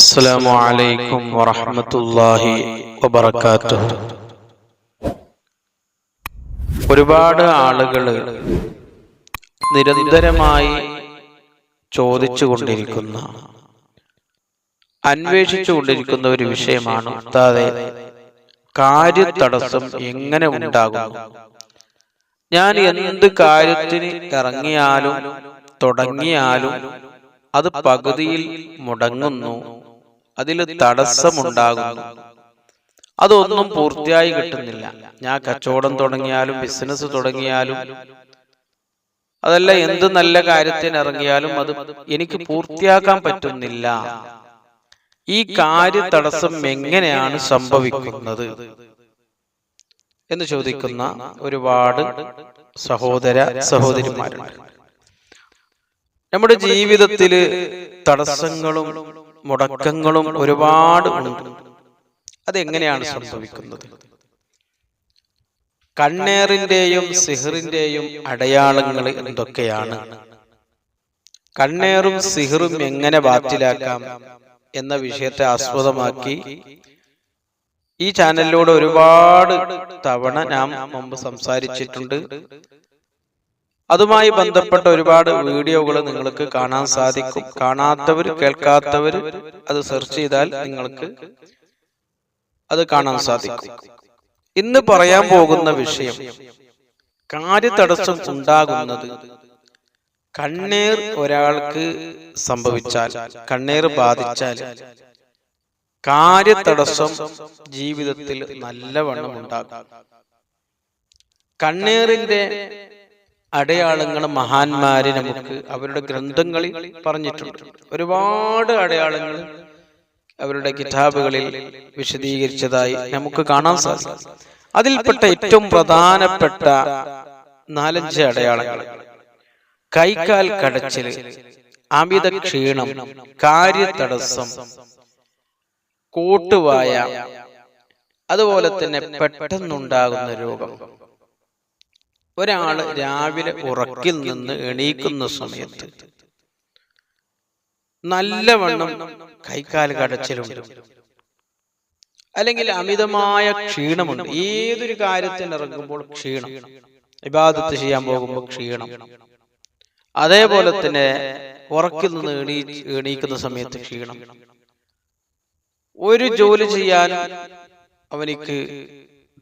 السلام عليكم ورحمة الله وبركاته ഒരുപാട് ആളുകൾ നിരന്തരമായി ചോദിച്ചു കൊണ്ടിരിക്കുന്ന അന്വേഷിച്ചു കൊണ്ടിരിക്കുന്ന ഒരു വിഷയമാണ് ഉസ്താദെ കാര്യതടസ്സം എങ്ങനെ ഉണ്ടാകുന്നു ഞാൻ എന്ത് കാര്യത്തിന് ഇറങ്ങിയാലും തുടങ്ങിയാലും അത് പകുതിയിൽ മുടങ്ങുന്നു അതിൽ തടസ്സമുണ്ടാകുന്നു. അതൊന്നും പൂർത്തിയായി കിട്ടുന്നില്ല. ഞാൻ കച്ചവടം തുടങ്ങിയാലും ബിസിനസ് തുടങ്ങിയാലും അതല്ല എന്ത് നല്ല കാര്യത്തിന് ഇറങ്ങിയാലും അത് എനിക്ക് പൂർത്തിയാക്കാൻ പറ്റുന്നില്ല. ഈ കാര്യ തടസ്സം എങ്ങനെയാണ് സംഭവിക്കുന്നത്? എന്ന് ചോദിക്കുന്ന ഒരുപാട് സഹോദര സഹോദരിമാരുണ്ട്. നമ്മുടെ ജീവിതത്തിൽ തടസ്സങ്ങളും മുടക്കങ്ങളും ഒരുപാട് ഉണ്ട്. അതെങ്ങനെയാണ് സംഭവിക്കുന്നത്? കണ്ണേറിന്റെയും സിഹറിന്റെയും അടയാളങ്ങൾ എന്തൊക്കെയാണ്? കണ്ണേറും സിഹറും എങ്ങനെ ബാത്തിലാക്കാം എന്ന വിഷയത്തെ ആസ്പദമാക്കി ഈ ചാനലിലൂടെ ഒരുപാട് തവണ ഞാൻ മുമ്പ് സംസാരിച്ചിട്ടുണ്ട്. അതുമായി ബന്ധപ്പെട്ട ഒരുപാട് വീഡിയോകൾ നിങ്ങൾക്ക് കാണാൻ സാധിക്കും. കാണാത്തവർ കേൾക്കാത്തവർ അത് സെർച്ച് ചെയ്താൽ നിങ്ങൾക്ക് അത് കാണാൻ സാധിക്കും. ഇന്ന് പറയാൻ പോകുന്ന വിഷയം കാര്യതടസ്സം ഉണ്ടാകുന്നത് കണ്ണീർ ഒരാൾക്ക് സംഭവിച്ചാൽ കണ്ണീർ ബാധിച്ചാൽ കാര്യതടസ്സം ജീവിതത്തിൽ നല്ലവണ്ണം ഉണ്ടാകും. കണ്ണീറിന്റെ അടയാളങ്ങൾ മഹാന്മാര് നമുക്ക് അവരുടെ ഗ്രന്ഥങ്ങളിൽ പറഞ്ഞിട്ടുണ്ട്. ഒരുപാട് അടയാളങ്ങൾ അവരുടെ കിതാബുകളിൽ വിശദീകരിച്ചതായി നമുക്ക് കാണാൻ സാധിക്കും. അതിൽപ്പെട്ട ഏറ്റവും പ്രധാനപ്പെട്ട നാലഞ്ച് അടയാളങ്ങൾ. കൈക്കാൽ കടച്ചിൽ അമിത ക്ഷീണം കാര്യതടസ്സം കൂട്ടുവായ അതുപോലെ തന്നെ പെട്ടെന്നുണ്ടാകുന്ന രോഗം. ഒരാൾ രാവിലെ ഉറക്കിൽ നിന്ന് എണീക്കുന്ന സമയത്ത് നല്ലവണ്ണം കൈക്കാൽ കടച്ചിലുണ്ട്. അല്ലെങ്കിൽ അമിതമായ ക്ഷീണമുണ്ട്. ഏതൊരു കാര്യത്തിന് ഇറങ്ങുമ്പോൾ ക്ഷീണം. വിവാദത്ത് ചെയ്യാൻ പോകുമ്പോൾ ക്ഷീണം. അതേപോലെ തന്നെ ഉറക്കിൽ നിന്ന് എണീ എണീക്കുന്ന സമയത്ത് ക്ഷീണം. ഒരു ജോലി ചെയ്യാൻ അവനിക്ക്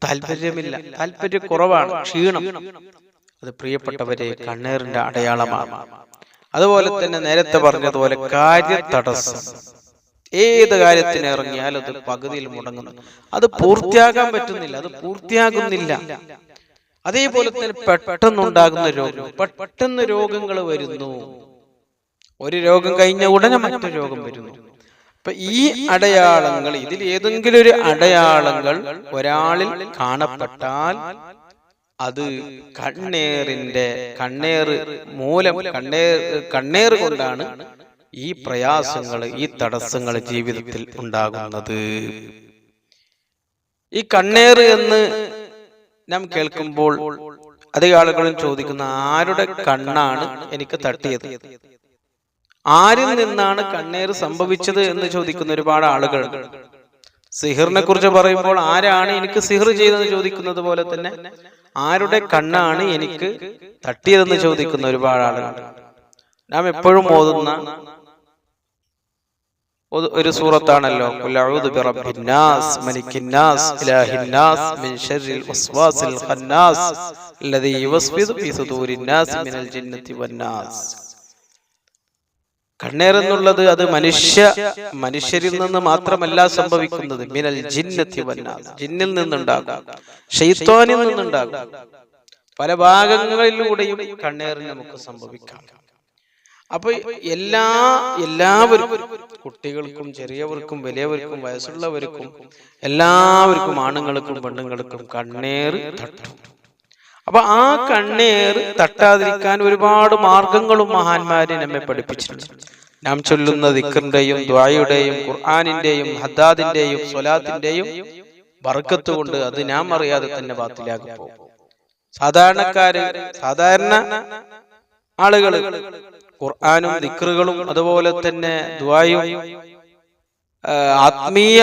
താല്പര്യമില്ല. താല്പര്യ കുറവാണ്. ക്ഷീണം. അത് പ്രിയപ്പെട്ടവരെ കണ്ണേറിന്റെ അടയാളമാണ്. അതുപോലെ തന്നെ നേരത്തെ പറഞ്ഞതുപോലെ കാര്യ തടസ്സം ഏത് കാര്യത്തിന് ഇറങ്ങിയാൽ അത് പകുതിയിൽ മുടങ്ങുന്നു. അത് പൂർത്തിയാക്കാൻ പറ്റുന്നില്ല. അത് പൂർത്തിയാകുന്നില്ല. അതേപോലെ തന്നെ പെട്ടെന്നുണ്ടാകുന്ന രോഗം പെട്ടെന്ന് രോഗങ്ങൾ വരുന്നു. ഒരു രോഗം കഴിഞ്ഞ ഉടനെ മറ്റൊരു രോഗം വരുന്നു. അപ്പൊ ഈ അടയാളങ്ങൾ ഇതിൽ ഏതെങ്കിലും ഒരു അടയാളങ്ങൾ ഒരാളിൽ കാണപ്പെട്ടാൽ അത് കണ്ണേറിന്റെ കണ്ണേറ് മൂലം കണ്ണേർ കണ്ണേറ് കൊണ്ടാണ് ഈ പ്രയാസങ്ങൾ ഈ തടസ്സങ്ങൾ ജീവിതത്തിൽ ഉണ്ടാകുന്നത്. ഈ കണ്ണേർ എന്ന് നാം കേൾക്കുമ്പോൾ അധിക ആളുകളും ചോദിക്കുന്ന ആരുടെ കണ്ണാണ് എനിക്ക് തട്ടിയത്? ആരിൽ നിന്നാണ് കണ്ണേറ് സംഭവിച്ചത് എന്ന് ചോദിക്കുന്ന ഒരുപാട് ആളുകൾ. സിഹിറിനെ കുറിച്ച് പറയുമ്പോൾ ആരാണ് എനിക്ക് സിഹിർ ചെയ്തെന്ന് ചോദിക്കുന്നത് പോലെ തന്നെ ആരുടെ കണ്ണാണ് എനിക്ക് തട്ടിയതെന്ന് ചോദിക്കുന്ന ഒരുപാട് ആളുകൾ. നാം എപ്പോഴും ഓതുന്ന ഒരു സൂറത്താണല്ലോ. ഖന്നാസ് കണ്ണേർ എന്നുള്ളത് അത് മനുഷ്യ മനുഷ്യരിൽ നിന്ന് മാത്രമല്ല സംഭവിക്കുന്നത് മിനൽ ജിന്നത്തി വന്ന ജിന്നിൽ നിന്നുണ്ടാകാം. ഷെയ്ത്തോനിൽ നിന്നുണ്ടാകാം. പല ഭാഗങ്ങളിലൂടെയും കണ്ണേറിൽ നമുക്ക് സംഭവിക്കാം. അപ്പൊ എല്ലാ എല്ലാവരും കുട്ടികൾക്കും ചെറിയവർക്കും വലിയവർക്കും വയസ്സുള്ളവർക്കും എല്ലാവർക്കും ആണുങ്ങൾക്കും പെണ്ണുങ്ങൾക്കും കണ്ണേർ തട്ടും. അപ്പൊ ആ കണ്ണേർ തട്ടാതിരിക്കാൻ ഒരുപാട് മാർഗങ്ങളും മഹാന്മാരെ നമ്മെ പഠിപ്പിച്ചിട്ടുണ്ട്. നാം ചൊല്ലുന്ന ദിക്കറിന്റെയും ദ്വായുടെയും ഖുർആാനിന്റെയും ഹദ്ദാദിന്റെയും സ്വലാത്തിന്റെയും ബർക്കത്ത് കൊണ്ട് അത് നാം അറിയാതെ തന്നെ ബാത്തിലാക്കി പോകും. സാധാരണക്കാര് സാധാരണ ആളുകൾ ഖുർആാനും ദിക്കറുകളും അതുപോലെ തന്നെ ദ്വായും ആത്മീയ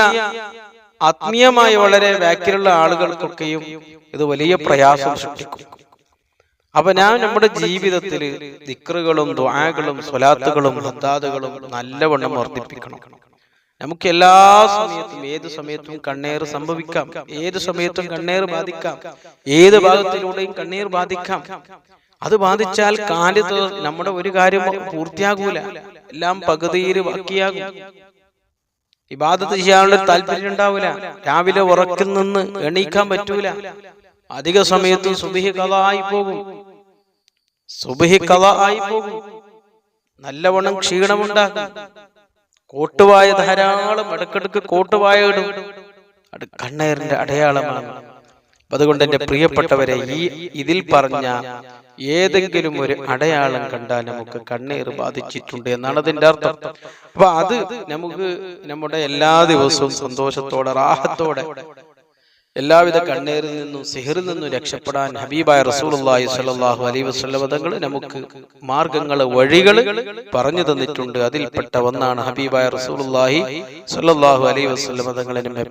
ആത്മീയമായി വളരെ ബാക്കിലുള്ള ആളുകൾക്കൊക്കെയും ഇത് വലിയ പ്രയാസം സൃഷ്ടിക്കും. അപ്പൊ ഞാൻ നമ്മുടെ ജീവിതത്തിൽ ദിക്റുകളും ദ്വാകളും സ്വലാത്തുകളും ഹദ്ദാദുകളും നല്ലവണ്ണം വർദ്ധിപ്പിക്കണം. നമുക്ക് എല്ലാ സമയത്തും ഏത് സമയത്തും കണ്ണേർ സംഭവിക്കാം. ഏത് സമയത്തും കണ്ണേർ ബാധിക്കാം. ഏത് ഭാഗത്തിലൂടെയും കണ്ണീർ ബാധിക്കാം. അത് ബാധിച്ചാൽ കാലത്ത് നമ്മുടെ ഒരു കാര്യം പൂർത്തിയാകൂല. എല്ലാം പകുതിയിൽ ബാക്കിയാകും. ഇബാദത്ത് ചെയ്യാനുള്ള താല്പര്യം ഉണ്ടാവില്ല. രാവിലെ ഉറക്കിൽ നിന്ന് എണീക്കാൻ പറ്റൂല. അധിക സമയത്ത് സുബിഹി കഥ ആയി പോകും. സുബിഹി കഥ ആയി പോകും. നല്ലവണ്ണം ക്ഷീണമുണ്ടാകും കോട്ടുവായ ധാരാളം ഇടക്കിടക്ക് കോട്ടുവായ ഇടും. അത് കണ്ണേറിന്റെ അടയാളമാണ്. അതുകൊണ്ട് എന്റെ പ്രിയപ്പെട്ടവരെ ഈ ഇതിൽ പറഞ്ഞ ഏതെങ്കിലും ഒരു അടയാളം കണ്ടാൽ നമുക്ക് കണ്ണീർ ബാധിച്ചിട്ടുണ്ട് എന്നാണ് അതിന്റെ അർത്ഥം. അപ്പൊ അത് നമുക്ക് നമ്മുടെ എല്ലാ ദിവസവും സന്തോഷത്തോടെ റാഹത്തോടെ എല്ലാവിധ കണ്ണീരിൽ നിന്നും സിഹറിൽ നിന്നും രക്ഷപ്പെടാൻ ഹബീബായ റസൂലുള്ളാഹി സ്വല്ലല്ലാഹു അലൈ വസ്ലവതങ്ങൾ നമുക്ക് മാർഗങ്ങൾ വഴികൾ പറഞ്ഞു തന്നിട്ടുണ്ട്. അതിൽപ്പെട്ട ഒന്നാണ് ഹബീബായ റസൂലുള്ളാഹി സ്വല്ലല്ലാഹു അലൈ നമ്മെ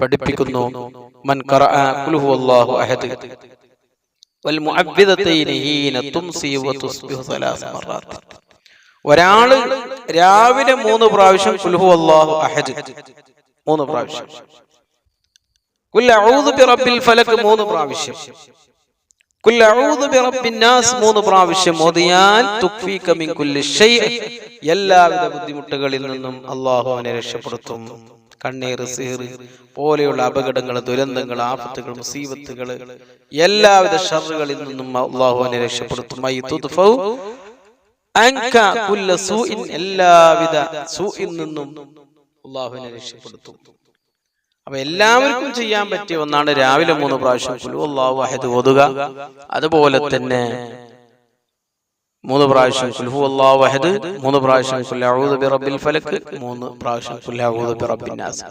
പഠിപ്പിക്കുന്നു. മൻ അഹദ് ഒരാൾ രാവിലെ മൂന്ന് പ്രാവശ്യം അഹദ്. മൂന്ന് പ്രാവശ്യം കുൽ അഊദു ബിറബ്ബിൽ ഫലക് മൂന്ന് പ്രാവശ്യം. എല്ലാവിധ ബുദ്ധിമുട്ടുകളിൽ നിന്നും അള്ളാഹു അവനെ രക്ഷപ്പെടുത്തും. കണ്ണീർ സീർ പോലെയുള്ള അപകടങ്ങൾ ദുരന്തങ്ങൾ ആപത്തുകൾ മുസീബത്തുകൾ എല്ലാവിധ ഷറുകളിൽ നിന്നും അള്ളാഹു അവനെ രക്ഷപ്പെടുത്തും. സൂഇൻ എല്ലാവിധ സൂഇൽ നിന്നും അള്ളാഹുവിനെ രക്ഷപ്പെടുത്തും. അപ്പൊ എല്ലാവർക്കും ചെയ്യാൻ പറ്റിയ ഒന്നാണ് രാവിലെ മൂന്ന് പ്രാവശ്യം കുലു അഹദ് ഓതുക. അതുപോലെ തന്നെ മൂന്ന് പ്രാവശ്യം കുൽഹു അഹദ് മൂന്ന് പ്രാവശ്യം കുല്ലഊദു ബിറബ്ബിൽ ഫലക് മൂന്ന് പ്രാവശ്യം കുല്ലഊദു ബിറബ്ബിൻ നാസ്.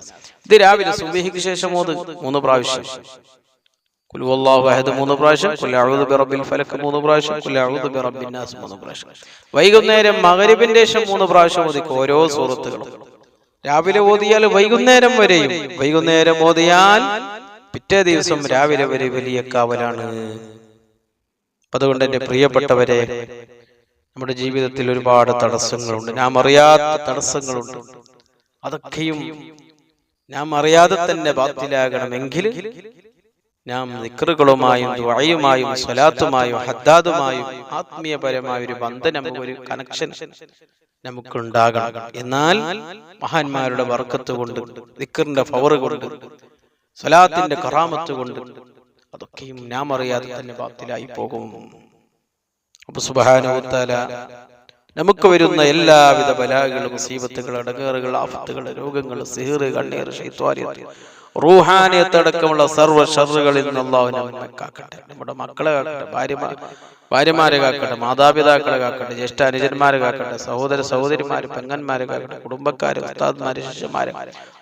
ഇത് രാവിലെ സുബഹിക്ക് ശേഷം ഓത് മൂന്ന് പ്രാവശ്യം. മൂന്ന് പ്രാവശ്യം വൈകുന്നേരം മകരിബിന്റെ ശേഷം മൂന്ന് പ്രാവശ്യം ഓതിക്കും ഓരോ സൂറത്തുകളും. രാവിലെ ഓതിയാൽ വൈകുന്നേരം വരെയും. വൈകുന്നേരം ഓതിയാൽ പിറ്റേ ദിവസം രാവിലെ വരെ വലിയ കാവലാണ്. അതുകൊണ്ട് എന്റെ പ്രിയപ്പെട്ടവരെ നമ്മുടെ ജീവിതത്തിൽ ഒരുപാട് തടസ്സങ്ങളുണ്ട്. ഞാൻ അറിയാത്ത തടസ്സങ്ങളുണ്ട്. അതൊക്കെയും ഞാൻ അറിയാതെ തന്നെ ബാത്തിലാകണമെങ്കിൽ നാം നിക്കറുകളുമായും ദ്വായുമായും സ്വലാത്തുമായും ഹദ്ദാദുമായും ആത്മീയപരമായ ഒരു ബന്ധനം ഒരു കണക്ഷൻ നമുക്കുണ്ടാകണം. എന്നാൽ മഹാന്മാരുടെ വർക്കത്ത് കൊണ്ട് ദിക്കറിന്റെ ഫവർ കൊണ്ട് സ്വലാത്തിന്റെ കറാമത്ത് കൊണ്ട് അതൊക്കെയും നാം അറിയാതെ തന്നെ ബാത്തിലായി പോകും. അപ്പൊ സുബാനുത്താല നമുക്ക് വരുന്ന എല്ലാവിധ ബലാകളും മുസീബത്തുകൾ അടങ്ങേറുകൾ ആഫത്തുകൾ രോഗങ്ങൾ സിഹിറ് കണ്ണീർ ശൈത്വാര്യത്ത് റൂഹാനിയത്തടക്കമുള്ള സർവ ഷറുകളിൽ നിന്ന് അള്ളാഹു നമ്മെ കാക്കട്ടെ. നമ്മുടെ മക്കളെ കാക്കട്ടെ ഭാര്യമാർ ഭാര്യമാരെ കാക്കട്ടെ മാതാപിതാക്കളെ കാക്കട്ടെ ജ്യേഷ്ഠ അനുജന്മാരെ കാക്കട്ടെ സഹോദര സഹോദരിമാര് പെങ്ങന്മാരെ കാക്കട്ടെ കുടുംബക്കാര് ഉസ്താദ്മാര് ശിഷ്യന്മാരെ.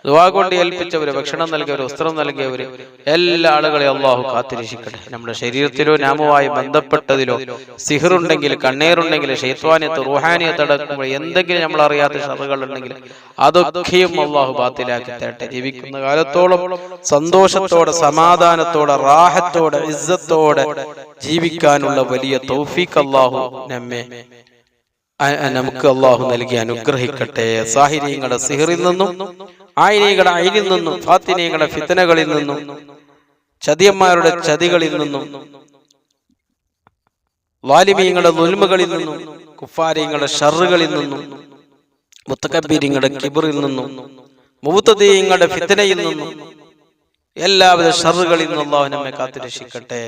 ദുവാ കൊണ്ട് ഏൽപ്പിച്ചവര് ഭക്ഷണം നൽകിയവര് വസ്ത്രം നൽകിയവര് എല്ലാ ആളുകളെ അള്ളാഹു കാത്തിരക്ഷിക്കട്ടെ. നമ്മുടെ ശരീരത്തിലോ നാമുമായി ബന്ധപ്പെട്ടതിലോ സിഹറുണ്ടെങ്കിൽ കണ്ണീറുണ്ടെങ്കിൽ ഷെയ്ത്വാനിയത്ത് റുഹാനിയത്തടക്കുമ്പോൾ എന്തെങ്കിലും നമ്മൾ അറിയാത്ത ഷറുകൾ ഉണ്ടെങ്കിൽ അതൊക്കെയും അള്ളാഹു ബാത്തിലാക്കി തരട്ടെ. ജീവിക്കുന്ന കാലത്തോളം സന്തോഷത്തോടെ സമാധാനത്തോടെ റാഹത്തോടെ ഇസ്സത്തോടെ ജീവിക്കാനുള്ള വലിയ തൗഫീഖ് അള്ളാഹു നമ്മെ നമുക്ക് അള്ളാഹു നൽകി അനുഗ്രഹിക്കട്ടെ. സാഹിര്യങ്ങളുടെ സിഹറിൽ നിന്നും ആയിനികളുടെ അയിനിൽ നിന്നും ഫാത്തിനികളുടെ ഫിത്തനകളിൽ നിന്നും ചതിയന്മാരുടെ ചതികളിൽ നിന്നും വാലിമീങ്ങളുടെ നുൽമകളിൽ നിന്നും കുഫാരിങ്ങളുടെ ഷറുകളിൽ നിന്നും മുത്തക്കബീരിങ്ങളുടെ കിബറിൽ നിന്നും മുബത്തദീയങ്ങളുടെ ഫിത്തനയിൽ നിന്നും എല്ലാവിധ ഷറുകളിൽ നിന്നും അള്ളാഹു നമ്മെ കാത്തുരക്ഷിക്കട്ടെ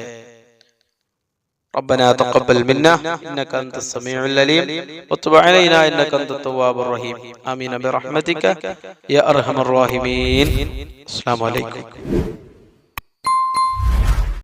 ربنا تقبل منا انك انت السميع العليم وتب علينا انك انت التواب الرحيم امين برحمتك يا ارحم الراحمين السلام عليكم